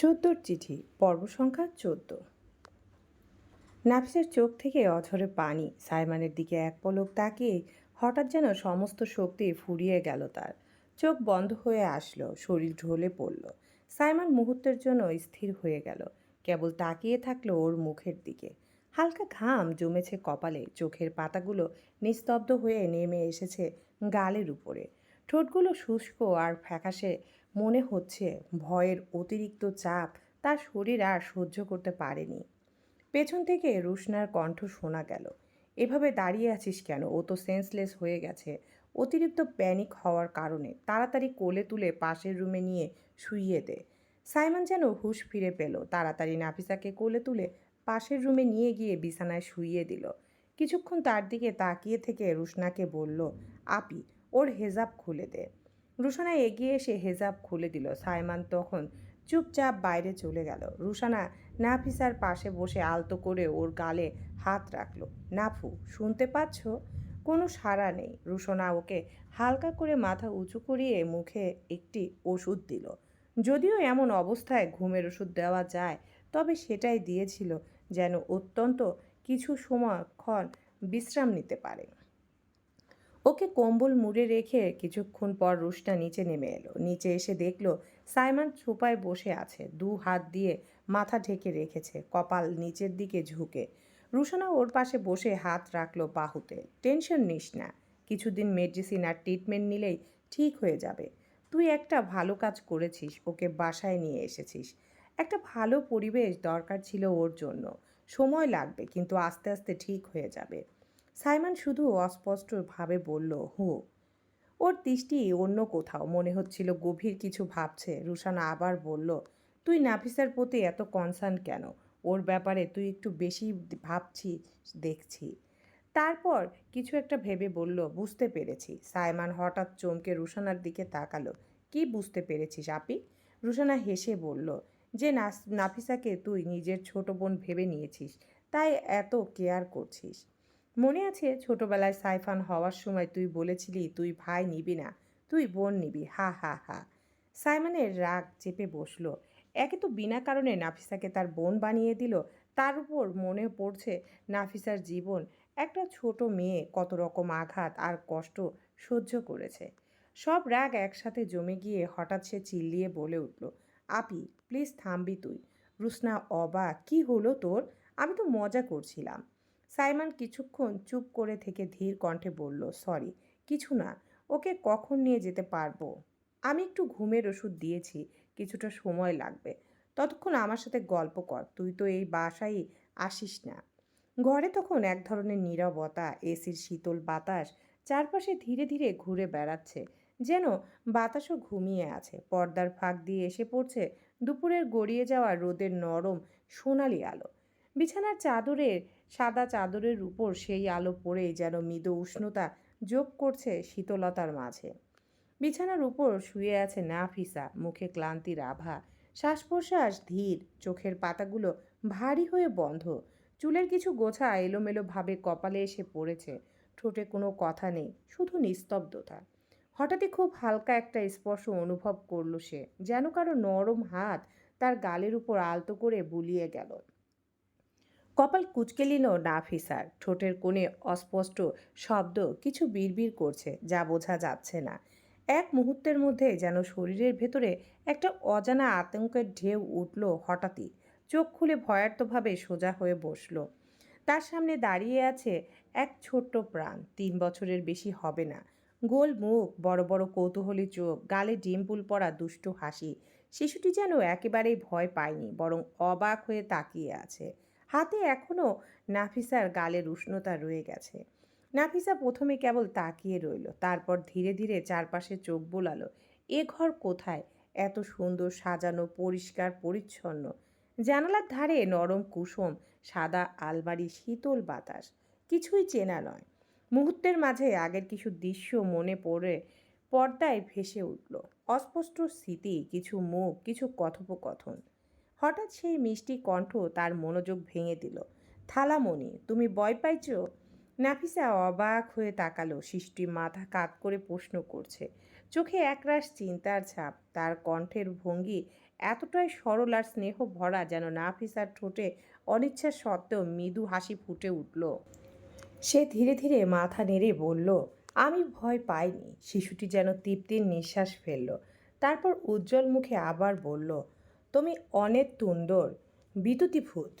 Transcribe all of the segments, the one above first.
চোদ্দোর চিঠি, পর্ব সংখ্যা চোদ্দ। নাফিসের চোখ থেকে অঝরে পানি, সাইমানের দিকে এক পলক তাকিয়ে হঠাৎ যেন সমস্ত শক্তি ফুরিয়ে গেল তার। চোখ বন্ধ হয়ে আসলো, শরীর ঢলে পড়ল। সাইমান মুহূর্তের জন্য স্থির হয়ে গেল, কেবল তাকিয়ে থাকল ওর মুখের দিকে। হালকা ঘাম জমেছে কপালে, চোখের পাতাগুলো নিস্তব্ধ হয়ে নেমে এসেছে গালের উপরে। ঠোঁটগুলো শুষ্ক আর ফ্যাকাশে মনে হচ্ছে ভয়ের অতিরিক্ত চাপ তার শরীর আর সহ্য করতে পারেনি। পেছন থেকে রুশনার কণ্ঠ শোনা গেল। এভাবে দাঁড়িয়ে আছিস কেন? ও তো সেন্সলেস হয়ে গেছে। অতিরিক্ত প্যানিক হওয়ার কারণে তাড়াতাড়ি কোলে তুলে পাশের রুমে নিয়ে শুইয়ে দে। সাইমন যেন হুঁশ ফিরে পেল। তাড়াতাড়ি নাফিসাকে কোলে তুলে পাশের রুমে নিয়ে গিয়ে বিছানায় শুইয়ে দিল। কিছুক্ষণ তার দিকে তাকিয়ে থেকে রুশনাকে বলল, আপি, ওর হেজাব খুলে দে। রুশানা এগিয়ে এসে হেজাব খুলে দিল। সাইমান তখন চুপচাপ বাইরে চলে গেল। রুশানা নাফিসার পাশে বসে আলতো করে ওর গালে হাত রাখল। নাফু, শুনতে পাচ্ছ? কোনো সাড়া নেই। রুশনা ওকে হালকা করে মাথা উঁচু করিয়ে মুখে একটি ওষুধ দিল। যদিও এমন অবস্থায় ঘুমের ওষুধ দেওয়া যায়, তবে সেটাই দিয়েছিল যেন অত্যন্ত কিছু সময়ক্ষণ বিশ্রাম নিতে পারে। ওকে কম্বল মুড়ে রেখে কিছুক্ষণ পর রুশটা নিচে নেমে এলো। নিচে এসে দেখল সাইমন সোফায় বসে আছে, দু হাত দিয়ে মাথা ঢেকে রেখেছে, কপাল নিচের দিকে ঝুঁকে। রুশানা ওর পাশে বসে হাত রাখল বাহুতে। টেনশন নিস না, কিছুদিন মেডিসিন আর ট্রিটমেন্ট নিলেই ঠিক হয়ে যাবে। তুই একটা ভালো কাজ করেছিস, ওকে বাসায় নিয়ে এসেছিস। একটা ভালো পরিবেশ দরকার ছিল ওর জন্য। সময় লাগবে, কিন্তু আস্তে আস্তে ঠিক হয়ে যাবে। সাইমন শুধু অস্পষ্টভাবে বলল, হু। ওর দৃষ্টি অন্য কোথাও। মনে হচ্ছিল গভীর কিছু ভাবছে। রুশানা আবার বলল, তুই নাফিসার প্রতি এত কনসার্ন কেন? ওর ব্যাপারে তুই একটু বেশি ভাবছিস দেখছি। তারপর কিছু একটা ভেবে বলল, বুঝতে পেরেছি। সাইমান হঠাৎ চমকে রুশানার দিকে তাকালো। কি বুঝতে পেরেছিস আপি? রুশানা হেসে বলল, যে নাফিসাকে তুই নিজের ছোট বোন ভেবে নিয়েছিস, তাই এত কেয়ার করছিস। মনে আছে ছোটবেলায় সাইফান হওয়ার সময় তুই বলেছিলি, তুই ভাই নিবি না, তুই বোন নিবি। হা হা হা। সাইমানের রাগ চেপে বসল। একে তো বিনা কারণে নাফিসাকে তার বোন বানিয়ে দিল। তার উপর মনে পড়ছে নাফিসার জীবন। একটা ছোট মেয়ে কত রকম আঘাত আর কষ্ট সহ্য করেছে। সব রাগ একসাথে জমে গিয়ে হঠাৎ সে চিল্লিয়ে বলে উঠল, আপি, প্লিজ থামবি তুই। রুসনা অবাক, কি হলো তোর? আমি তো মজা করছিলাম। সাইমন কিছুক্ষণ চুপ করে থেকে ধীর কণ্ঠে বলল, সরি, কিছু না, ওকে কখন নিয়ে যেতে পারব? আমি একটু ঘুমের ওষুধ দিয়েছি, কিছুটা সময় লাগবে। ততক্ষণ আমার সাথে গল্প কর, তুই তো এই বাসায় আসিস না। ঘরে তখন এক ধরনের নীরবতা, এসির শীতল বাতাস চারপাশে ধীরে ধীরে ঘুরে বেড়াচ্ছে, যেন বাতাসও ঘুমিয়ে আছে। পর্দার ফাঁক দিয়ে এসে পড়ছে দুপুরের গড়িয়ে যাওয়া রোদের নরম সোনালি আলো। বিছানার চাদরের সাদা চাদরের উপর সেই আলো পড়ে যেন মৃদু উষ্ণতা যোগ করছে শীতলতার মাঝে। বিছানার উপর শুয়ে আছে নাফিসা, মুখে ক্লান্তির আভা। শ্বাস প্রশ্বাস ধীর, চোখের পাতাগুলো ভারী হয়ে বন্ধ। চুলের কিছু গোছা এলোমেলোভাবে কপালে এসে পড়েছে। ঠোঁটে কোনো কথা নেই, শুধু নিস্তব্ধতা। হঠাৎই খুব হালকা একটা স্পর্শ অনুভব করল সে, যেন কারও নরম হাত তার গালের উপর আলতো করে বুলিয়ে গেল। কপাল কুচকে নিল নাফিসার ঠোঁটের কোণে অস্পষ্ট শব্দ কিছু বিড়বিড় করছে, যা বোঝা যাচ্ছে না। এক মুহূর্তের মধ্যে যেন শরীরের ভেতরে একটা অজানা আতঙ্কের ঢেউ উঠল হঠাৎই। চোখ খুলে ভয়ার্তভাবে সোজা হয়ে বসল। তার সামনে দাঁড়িয়ে আছে এক ছোট্ট প্রাণ। তিন বছরের বেশি হবে না। গোল মুখ, বড় বড় কৌতূহলী চোখ, গালে ডিম্পুল পড়া দুষ্ট হাসি। শিশুটি যেন একেবারেই ভয় পায়নি, বরং অবাক হয়ে তাকিয়ে আছে। হাতে এখনও নাফিসার গালের উষ্ণতা রয়ে গেছে। নাফিসা প্রথমে কেবল তাকিয়ে রইল, তারপর ধীরে ধীরে চারপাশে চোখ বোলালো, এ ঘর কোথায়? এত সুন্দর সাজানো, পরিষ্কার, পরিচ্ছন্ন। জানালার ধারে নরম কুসুম, সাদা আলমারি, শীতল বাতাস। কিছুই চেনা নয়। মুহূর্তের মাঝে আগের কিছু দৃশ্য মনে পড়ে, পর্দায় ভেসে উঠল। অস্পষ্ট স্মৃতি, কিছু মুখ, কিছু কথোপকথন। হঠাৎ সেই মিষ্টি কণ্ঠ তার মনোযোগ ভেঙে দিল। থালামণি, তুমি ভয় পাইছো? নাফিসা অবাক হয়ে তাকালো। সৃষ্টি মাথা কাত করে প্রশ্ন করছে। চোখে একরাশ চিন্তার ছাপ। তার কণ্ঠের ভঙ্গি এতটাই সরল আর স্নেহ ভরা যেন নাফিসার ঠোঁটে অনিচ্ছা সত্ত্বেও মৃদু হাসি ফুটে উঠল। সে ধীরে ধীরে মাথা নেড়ে বলল, আমি ভয় পাইনি। শিশুটি যেন তৃপ্তির নিঃশ্বাস ফেলল। তারপর উজ্জ্বল মুখে আবার বলল তুমি অনেক তুন্দর বিদ্যুতিভূত।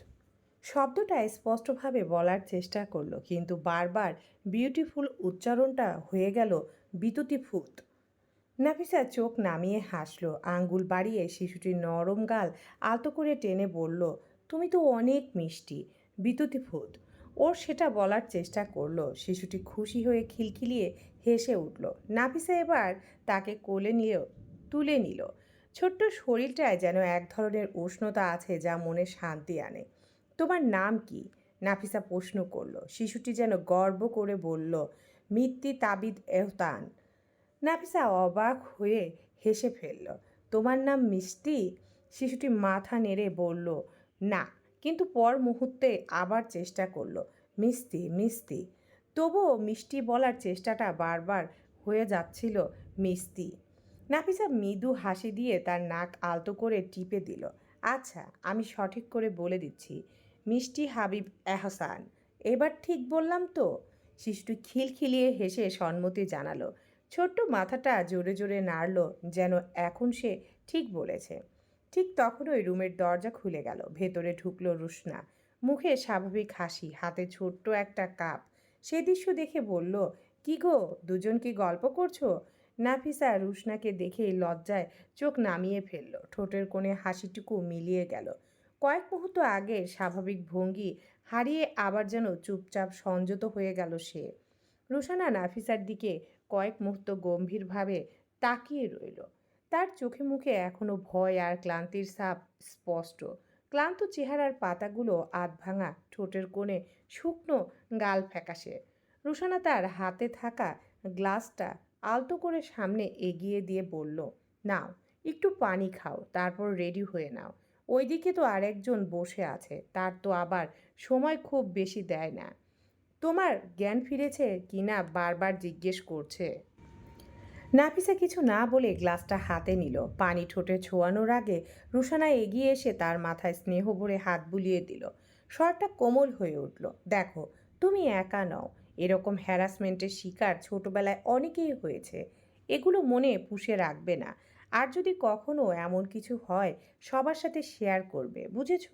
শব্দটা স্পষ্টভাবে বলার চেষ্টা করল, কিন্তু বারবার বিউটিফুল উচ্চারণটা হয়ে গেল বিদ্যুতিভূত। নাফিসা চোখ নামিয়ে হাসলো, আঙ্গুল বাড়িয়ে শিশুটির নরম গাল আলতো করে টেনে বলল, তুমি তো অনেক মিষ্টি, বিদ্যুতিভূত। ওর সেটা বলার চেষ্টা করল, শিশুটি খুশি হয়ে খিলখিলিয়ে হেসে উঠল। নাফিসা এবার তাকে কোলে নিয়ে, তুলে নিল। ছোট্ট শরীরটায় যেন এক ধরনের উষ্ণতা আছে যা মনে শান্তি আনে। তোমার নাম কি? নাফিসা প্রশ্ন করল। শিশুটি যেন গর্ব করে বলল, মিত্তি তাবিদ এহতান। নাফিসা অবাক হয়ে হেসে ফেলল, তোমার নাম মিষ্টি? শিশুটি মাথা নেড়ে বলল, না। কিন্তু পর মুহূর্তে আবার চেষ্টা করল, মিষ্টি মিষ্টি। তবুও মিষ্টি বলার চেষ্টাটা বারবার হয়ে যাচ্ছিল মিষ্টি। নাফিসা মৃদু হাসি দিয়ে তার নাক আলতো করে টিপে দিল আচ্ছা আমি সঠিক করে বলে দিচ্ছি। মিষ্টি হাবিব এহসান, এবার ঠিক বললাম তো? শিশুটি খিলখিলিয়ে হেসে সম্মতি জানালো। ছোট্ট মাথাটা জোরে জোরে নাড়ল যেন এখন সে ঠিক বলেছে। ঠিক তখন ওই রুমের দরজা খুলে গেল, ভেতরে ঢুকল রুশনা। মুখে স্বাভাবিক হাসি, হাতে ছোট্ট একটা কাপ। সে দৃশ্য দেখে বলল, কি গো, দুজন কি গল্প করছ? নাফিসা রুশনাকে দেখেই লজ্জায় চোখ নামিয়ে ফেলল। ঠোঁটের কোণে হাসিটুকু মিলিয়ে গেল। কয়েক মুহূর্ত আগে স্বাভাবিক ভঙ্গি হারিয়ে আবার যেন চুপচাপ সংযত হয়ে গেল সে। রুশানা নাফিসার দিকে কয়েক মুহূর্ত গম্ভীরভাবে তাকিয়ে রইল। তার চোখে মুখে এখনও ভয় আর ক্লান্তির সাপ স্পষ্ট। ক্লান্ত চেহারার পাতাগুলো আধ ভাঙা ঠোঁটের কোণে শুকনো গাল ফ্যাকাশে। রুশানা তার হাতে থাকা গ্লাসটা আলতো করে সামনে এগিয়ে দিয়ে বলল, নাও, একটু পানি খাও, তারপর রেডি হয়ে নাও। ওইদিকে তো আরেকজন বসে আছে, তার তো আবার সময় খুব বেশি দেয় না। তোমার জ্ঞান ফিরেছে কিনা বারবার জিজ্ঞেস করছে? নাফিসা কিছু না বলে গ্লাসটা হাতে নিল। পানি ঠোঁটে ছোঁয়ানোর আগে রুশানা এগিয়ে এসে তার মাথায় স্নেহ ভরে হাত বুলিয়ে দিল। স্বরটা কোমল হয়ে উঠল। দেখো, তুমি একা নও এরকম হ্যারাসমেন্টের শিকার ছোটবেলায় অনেকেই হয়েছে। এগুলো মনে পুষে রাখবে না। আর যদি কখনো এমন কিছু হয়, সবার সাথে শেয়ার করবে। বুঝেছ?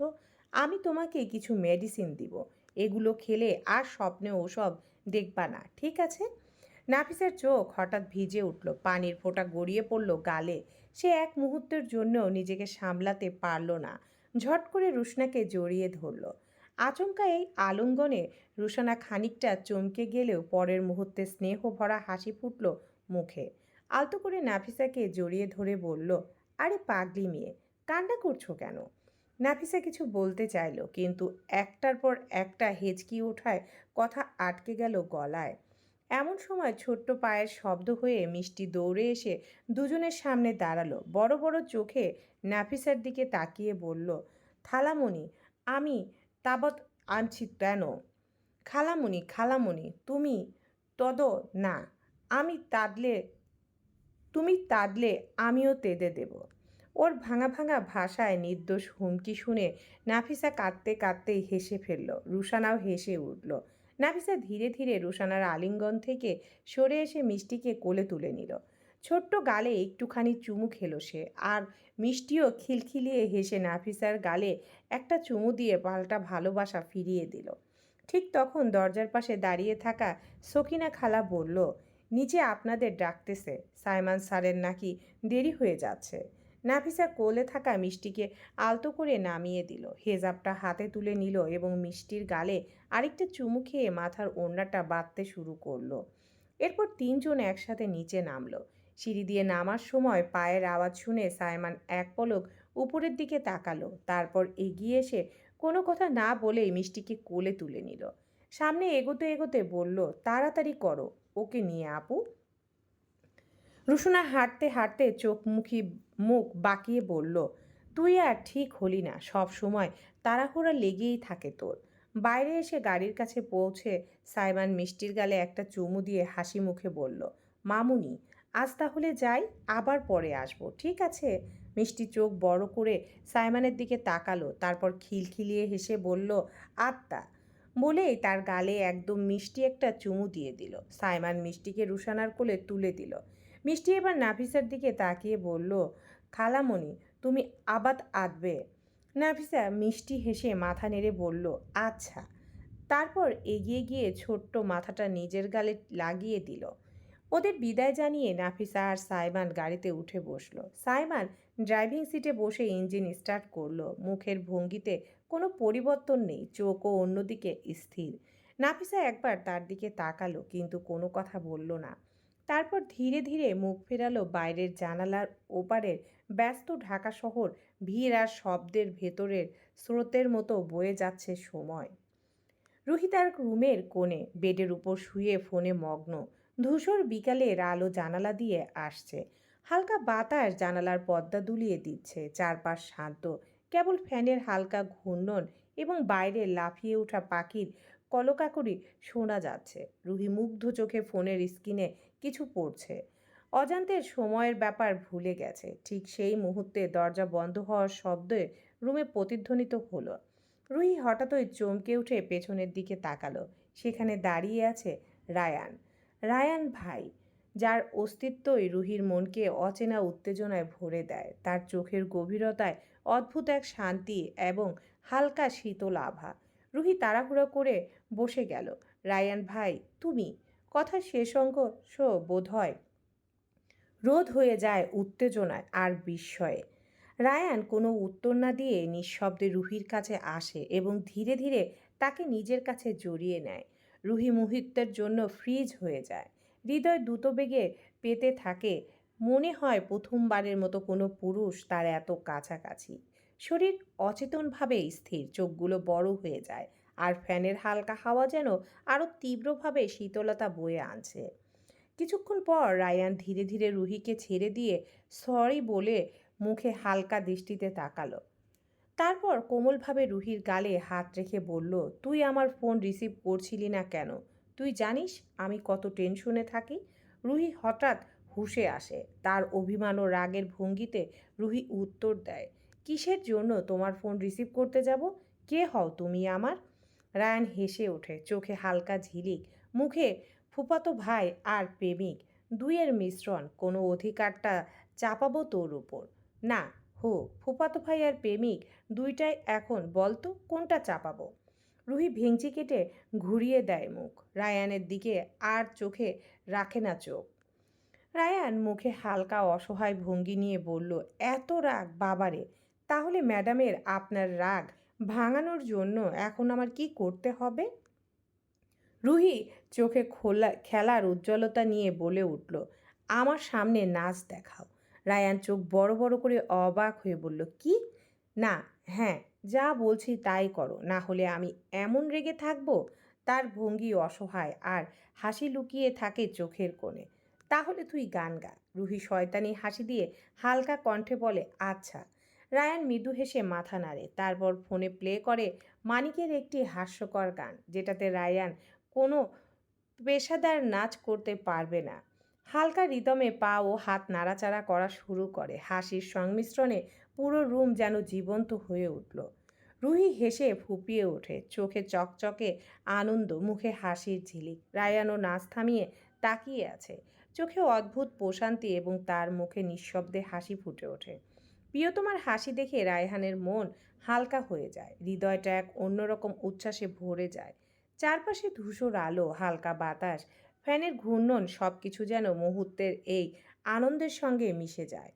আমি তোমাকে কিছু মেডিসিন দিব। এগুলো খেলে আর স্বপ্নে ওসব দেখবা না, ঠিক আছে? নাফিসের চোখ হঠাৎ ভিজে উঠল। পানির ফোঁটা গড়িয়ে পড়ল গালে। সে এক মুহূর্তের জন্যও নিজেকে সামলাতে পারল না। ঝট করে রুশনাকে জড়িয়ে ধরল। আচমকা এই আলঙ্গনে রুশানা খানিকটা চমকে গেলেও পরের মুহূর্তে স্নেহ ভরা হাসি ফুটল মুখে। আলতো করে নাফিসাকে জড়িয়ে ধরে বলল, আরে পাগলি মেয়ে, কান্না করছ কেন? নাফিসা কিছু বলতে চাইল, কিন্তু একটার পর একটা হেঁচকি ওঠায় কথা আটকে গেল গলায়। এমন সময় ছোট্ট পায়ের শব্দ হয়ে মিষ্টি দৌড়ে এসে দুজনের সামনে দাঁড়াল। বড় বড় চোখে নাফিসার দিকে তাকিয়ে বলল, থালামণি, আমি তাবৎ আনছি কেন খালামুনি খালামণি তুমি তদ না, আমি তাদলে, তুমি তাদলে আমিও তেদে দেব। ওর ভাঙা ভাঙা ভাষায় নির্দোষ হুমকি শুনে নাফিসা কাঁদতে কাঁদতেই হেসে ফেলল, রুশানাও হেসে উঠল। নাফিসা ধীরে ধীরে রুশানার আলিঙ্গন থেকে সরে এসে মিষ্টিকে কোলে তুলে নিল। ছোট্ট গালে একটুখানি চুমু খেলো সে, আর মিষ্টিও খিলখিলিয়ে হেসে নাফিসার গালে একটা চুমু দিয়ে পাল্টা ভালোবাসা ফিরিয়ে দিল। ঠিক তখন দরজার পাশে দাঁড়িয়ে থাকা সকিনা খালা বলল নিচে আপনাদের ডাকতেছে, সাইমান স্যারের নাকি দেরি হয়ে যাচ্ছে। নাফিসা কোলে থাকা মিষ্টিকে আলতো করে নামিয়ে দিল, হেজাবটা হাতে তুলে নিল এবং মিষ্টির গালে আরেকটা চুমু খেয়ে মাথার ওড়নাটা বাঁধতে শুরু করল। এরপর তিনজন একসাথে নিচে নামলো। সিঁড়ি দিয়ে নামার সময় পায়ের আওয়াজ শুনে সাইমান এক পলক উপরের দিকে তাকালো। তারপর এগিয়ে এসে কোনো কথা না বলেই মিষ্টিকে কোলে তুলে নিল। সামনে এগোতে এগোতে বলল, তাড়াতাড়ি করো, ওকে নিয়ে আপু। রুসুনা হাঁটতে হাঁটতে চোখ মুখি মুখ বাঁকিয়ে বলল, তুই আর ঠিক হলি না, সব সময় তাড়াহুড়া লেগেই থাকে তোর। বাইরে এসে গাড়ির কাছে পৌঁছে সাইমান মিষ্টির গালে একটা চুমু দিয়ে হাসি মুখে বলল, মামুনি আজ তাহলে যাই, আবার পরে আসব, ঠিক আছে? মিষ্টি চোখ বড় করে সাইমানের দিকে তাকালো, তারপর খিলখিলিয়ে হেসে বলল, আত্মা! বলেই তার গালে একদম মিষ্টি একটা চুমু দিয়ে দিল। সাইমান মিষ্টিকে রুশানার কোলে তুলে দিল। মিষ্টি এবার নাফিসার দিকে তাকিয়ে বলল, খালামণি, তুমি আবাদ আদবে নাফিসা মিষ্টি হেসে মাথা নেড়ে বলল আচ্ছা। তারপর এগিয়ে গিয়ে ছোট্ট মাথাটা নিজের গালে লাগিয়ে দিল। ওদের বিদায় জানিয়ে নাফিসা আর সাইমান গাড়িতে উঠে বসল। সাইমান ড্রাইভিং সিটে বসে ইঞ্জিন স্টার্ট করল। মুখের ভঙ্গিতে কোনো পরিবর্তন নেই, চোখও অন্যদিকে স্থির। নাফিসা একবার তার দিকে তাকালো, কিন্তু কোনো কথা বলল না। তারপর ধীরে ধীরে মুখ ফেরালো বাইরের জানালার ওপারের ব্যস্ত ঢাকা শহর। ভিড় আর শব্দের ভেতরের স্রোতের মতো বয়ে যাচ্ছে সময়। রুহি তার রুমের কোণে, বেডের উপর শুয়ে ফোনে মগ্ন। ধূসর বিকালের আলো জানালা দিয়ে আসছে। হালকা বাতাস জানালার পর্দা দুলিয়ে দিচ্ছে। চারপাশ শান্ত। কেবল ফ্যানের হালকা ঘূর্ণন এবং বাইরে লাফিয়ে ওঠা পাখির কলকাকড়ি শোনা যাচ্ছে। রুহি মুগ্ধ চোখে ফোনের স্ক্রিনে কিছু পড়ছে। অজান্তের সময়ের ব্যাপার ভুলে গেছে। ঠিক সেই মুহূর্তে দরজা বন্ধ হওয়ার শব্দে রুমে প্রতিধ্বনিত হলো। রুহি হঠাৎই চমকে উঠে পেছনের দিকে তাকালো। সেখানে দাঁড়িয়ে আছে রায়ান। রায়ান ভাই, যার অস্তিত্বই রুহির মনকে অচেনা উত্তেজনায় ভরে দেয়, তার চোখের গভীরতায় অদ্ভুত এক শান্তি এবং হালকা শীতল আভা। রুহি তাড়াহুড়ো করে বসে গেল, রায়ান ভাই, তুমি? কথা শেষ অঙ্ক বোধ হয়? রোধ হয়ে যায় উত্তেজনায় আর বিস্ময়ে। রায়ান কোনো উত্তর না দিয়ে নিঃশব্দে রুহির কাছে আসে এবং ধীরে ধীরে তাকে নিজের কাছে জড়িয়ে নেয়। রুহি মুহূর্তের জন্য ফ্রিজ হয়ে যায়। হৃদয় দ্রুতবেগে পেতে থাকে। মনে হয় প্রথমবারের মতো কোনো পুরুষ তার এত কাছাকাছি। শরীর অচেতনভাবে স্থির, চোখগুলো বড় হয়ে যায় আর ফ্যানের হালকা হাওয়া যেন আরও তীব্রভাবে শীতলতা বয়ে আনছে। কিছুক্ষণ পর রায়ান ধীরে ধীরে রুহিকে ছেড়ে দিয়ে, সরি বলে মুখে হালকা দৃষ্টিতে তাকালো। তারপর কোমলভাবে রুহির গালে হাত রেখে বলল, তুই আমার ফোন রিসিভ করছিলি না কেন? তুই জানিস আমি কত টেনশনে থাকি? রুহি হঠাৎ হুশে আসে। তার অভিমান ও রাগের ভঙ্গিতে রুহি উত্তর দেয়, কিসের জন্য তোমার ফোন রিসিভ করতে যাব? কে হও তুমি আমার? রায়ান হেসে ওঠে, চোখে হালকা ঝিলিক, মুখে ফুপাতো ভাই আর প্রেমিক, দুইয়ের মিশ্রণ, কোনো অধিকারটা চাপাবো তোর উপর। না হো ফুপাতো ভাই আর প্রেমিক দুইটাই এখন বলতো কোনটা চাপাবো? রুহি ভেঙচি কেটে ঘুরিয়ে দেয় মুখ। রায়ানের দিকে আর চোখে রাখে না চোখ। রায়ান মুখে হালকা অসহায় ভঙ্গি নিয়ে বলল, এত রাগ, বাবারে! তাহলে ম্যাডামের আপনার রাগ ভাঙানোর জন্য এখন আমার কি করতে হবে? রুহি চোখে খোলা, খেলার উজ্জ্বলতা নিয়ে বলে উঠল, আমার সামনে নাচ দেখাও। রায়ান চোখ বড় বড় করে অবাক হয়ে বলল, কি? না হ্যাঁ যা বলছি তাই করো। না হলে আমি এমন রেগে থাকব? তার ভঙ্গি অসহায় আর হাসি লুকিয়ে থাকে চোখের কোণে। তাহলে তুই গান গা। রুহি শয়তানি হাসি দিয়ে হালকা কণ্ঠে বলে আচ্ছা। রায়ান মৃদু হেসে মাথা নাড়ে, তারপর ফোনে প্লে করে মানিকের একটি হাস্যকর গান, যেটাতে রায়ান কোনো পেশাদার নাচ করতে পারবে না। হালকা রিদমে পা ও হাত নাড়াচাড়া করা শুরু করে। হাসির সংমিশ্রণে পুরো রুম যেন জীবন্ত হয়ে উঠল। রুহি হেসে ফুপিয়ে ওঠে। চোখে চকচকে আনন্দ, মুখে হাসির ঝিলিক। রায়ানও নাচ থামিয়ে তাকিয়ে আছে। চোখে অদ্ভুত প্রশান্তি এবং তার মুখে নিঃশব্দে হাসি ফুটে ওঠে। প্রিয়তমার হাসি দেখে রায়হানের মন হালকা হয়ে যায়। হৃদয়টা এক অন্যরকম উচ্ছ্বাসে ভরে যায়। চারপাশে ধূসর আলো, হালকা বাতাস ফ্যানের ঘূর্ণন সব কিছু যেন মুহূর্তের এই আনন্দের সঙ্গে মিশে যায়।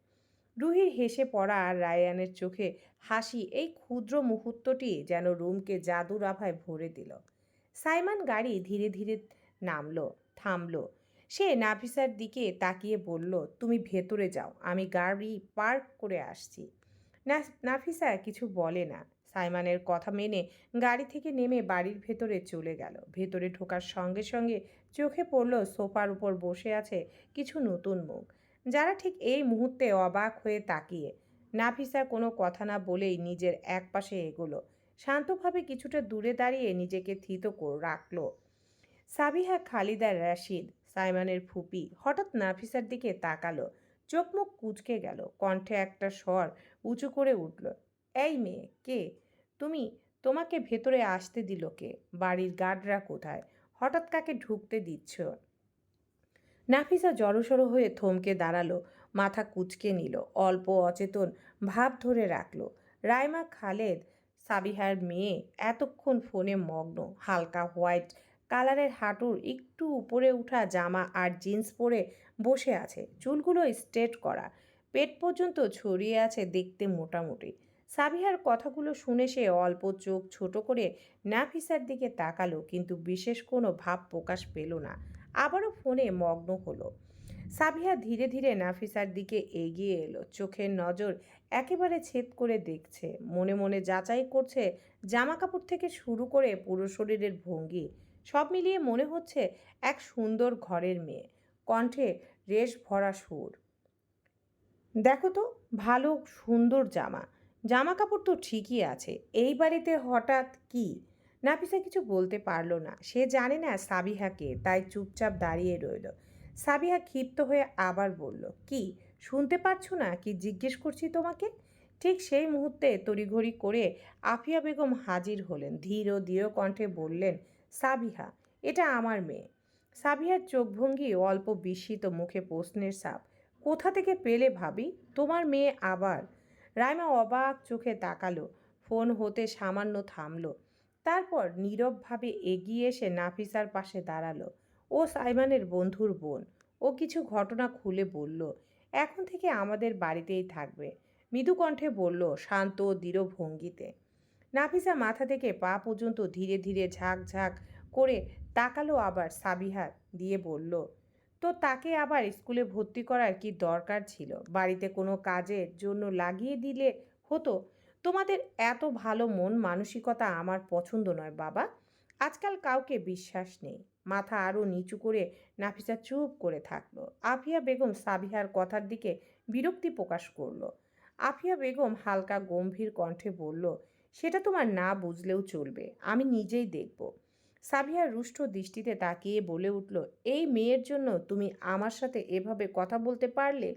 রুহির হেসে পড়া আর রায়ানের চোখে হাসি এই ক্ষুদ্র মুহূর্তটি যেন রুমকে জাদুর আভায় ভরে দিল। সাইমান গাড়ি ধীরে ধীরে নামলো, থামলো। সে নাফিসার দিকে তাকিয়ে বলল, তুমি ভেতরে যাও, আমি গাড়ি পার্ক করে আসছি। নাফিসা কিছু বলে না। সাইমানের কথা মেনে গাড়ি থেকে নেমে বাড়ির ভেতরে চলে গেল। ভেতরে ঢোকার সঙ্গে সঙ্গে চোখে পড়ল সোফার উপর বসে আছে কিছু নতুন মুখ। যারা ঠিক এই মুহূর্তে অবাক হয়ে তাকিয়ে। নাফিসা কোনো কথা না বলেই নিজের এক পাশে এগোলো। শান্তভাবে কিছুটা দূরে দাঁড়িয়ে নিজেকে থিত রাখল। সাবিহা, খালিদা, রাশিদ, সাইমানের ফুপি হঠাৎ নাফিসার দিকে তাকালো। চোখ মুখ কুচকে গেল। কণ্ঠে একটা স্বর উঁচু করে উঠল, এই মেয়ে, কে? তুমি তোমাকে ভেতরে আসতে দিল কে? বাড়ির গার্ডরা কোথায়? হঠাৎ কাকে ঢুকতে দিচ্ছ? নাফিসা জড়সড় হয়ে থমকে দাঁড়াল, মাথা কুচকে নিল, অল্প অচেতন ভাব ধরে রাখল। রাইমা খালেদ সাবিহার মেয়ে, এতক্ষণ ফোনে মগ্ন, হালকা হোয়াইট কালারের হাঁটুর একটু উপরে উঠা জামা আর জিন্স পরে বসে আছে, চুলগুলো স্ট্রেট করা, পেট পর্যন্ত ছড়িয়ে আছে দেখতে মোটামুটি। সাবিহার কথাগুলো শুনে সে অল্প চোখ ছোট করে নাফিসার দিকে তাকালো, কিন্তু বিশেষ কোনো ভাব প্রকাশ পেল না। আবারও ফোনে মগ্ন হলো। সাবিহা ধীরে ধীরে নাফিসার দিকে এগিয়ে এলো। চোখের নজর একেবারে ছেদ করে দেখছে। মনে মনে যাচাই করছে জামা কাপড় থেকে শুরু করে পুরো শরীরের ভঙ্গি। সব মিলিয়ে মনে হচ্ছে এক সুন্দর ঘরের মেয়ে। কণ্ঠে রেশ ভরা সুর। দেখো তো, ভালো সুন্দর জামা। জামা কাপড় তো ঠিকই আছে। এই বাড়িতে হঠাৎ কি? নাফিসা কিছু বলতে পারল না। সে জানে না সাবিহাকে, তাই চুপচাপ দাঁড়িয়ে রইল। সাবিহা ক্ষিপ্ত হয়ে আবার বলল, কি, শুনতে পারছ না কি জিজ্ঞেস করছি তোমাকে? ঠিক সেই মুহূর্তে তড়িঘড়ি করে আফিয়া বেগম হাজির হলেন। ধীর ও দৃঢ় কণ্ঠে বললেন, সাবিহা, এটা আমার মেয়ে। সাবিহার চোখভঙ্গি অল্প বিস্মিত মুখে প্রশ্নের সাপ কোথা থেকে পেলে ভাবি? তোমার মেয়ে আবার রাইমা অবাক চোখে তাকালো। ফোন হতে সামান্য থামলো। তারপর নীরবভাবে এগিয়ে এসে নাফিসার পাশে দাঁড়াল। ও সাইমানের বন্ধুর বোন। ও কিছু ঘটনা খুলে বলল, এখন থেকে আমাদের বাড়িতেই থাকবে। মৃদু কণ্ঠে বলল, শান্ত দৃঢ় ভঙ্গিতে। নাফিসা মাথা থেকে পা পর্যন্ত ধীরে ধীরে ঝাঁক ঝাঁক করে তাকালো আবার সাবিহার দিয়ে বলল তো তাকে আবার স্কুলে ভর্তি করার কি দরকার ছিল? বাড়িতে কোনো কাজের জন্য লাগিয়ে দিলে হতো? তোমাদের এত ভালো মন মানসিকতা আমার পছন্দ নয় বাবা। আজকাল কাউকে বিশ্বাস নেই। মাথা আরও নিচু করে নাফিসা চুপ করে থাকল। আফিয়া বেগম সাবিহার কথার দিকে বিরক্তি প্রকাশ করল। আফিয়া বেগম হালকা গম্ভীর কণ্ঠে বলল, সেটা তোমার না বুঝলেও চলবে। আমি নিজেই দেখব। সাবিহার রুষ্ট দৃষ্টিতে তাকিয়ে বলে উঠল, এই মেয়ের জন্য তুমি আমার সাথে এভাবে কথা বলতে পারলে?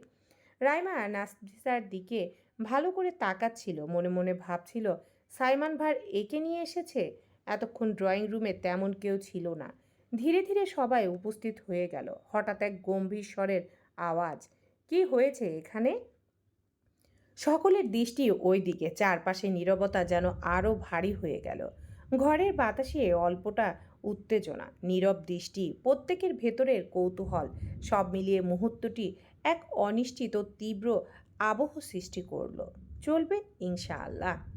রাইমা নাসিসার দিকে ভালো করে তাকাচ্ছিল, মনে মনে ভাবছিল, সাইমান ভার একে নিয়ে এসেছে? এতক্ষণ ড্রয়িং রুমে তেমন কেউ ছিল না। ধীরে ধীরে সবাই উপস্থিত হয়ে গেল, হঠাৎ এক গম্ভীর স্বরের আওয়াজ, কি হয়েছে এখানে? সকলের দৃষ্টি ওই দিকে চারপাশে নীরবতা যেন আরও ভারী হয়ে গেল। ঘরের বাতাসে অল্পটা উত্তেজনা, নীরব দৃষ্টি, প্রত্যেকের ভেতরের কৌতূহল, সব মিলিয়ে মুহূর্তটি এক অনিশ্চিত তীব্র আবহ সৃষ্টি করল। চলবে ইনশাআল্লাহ।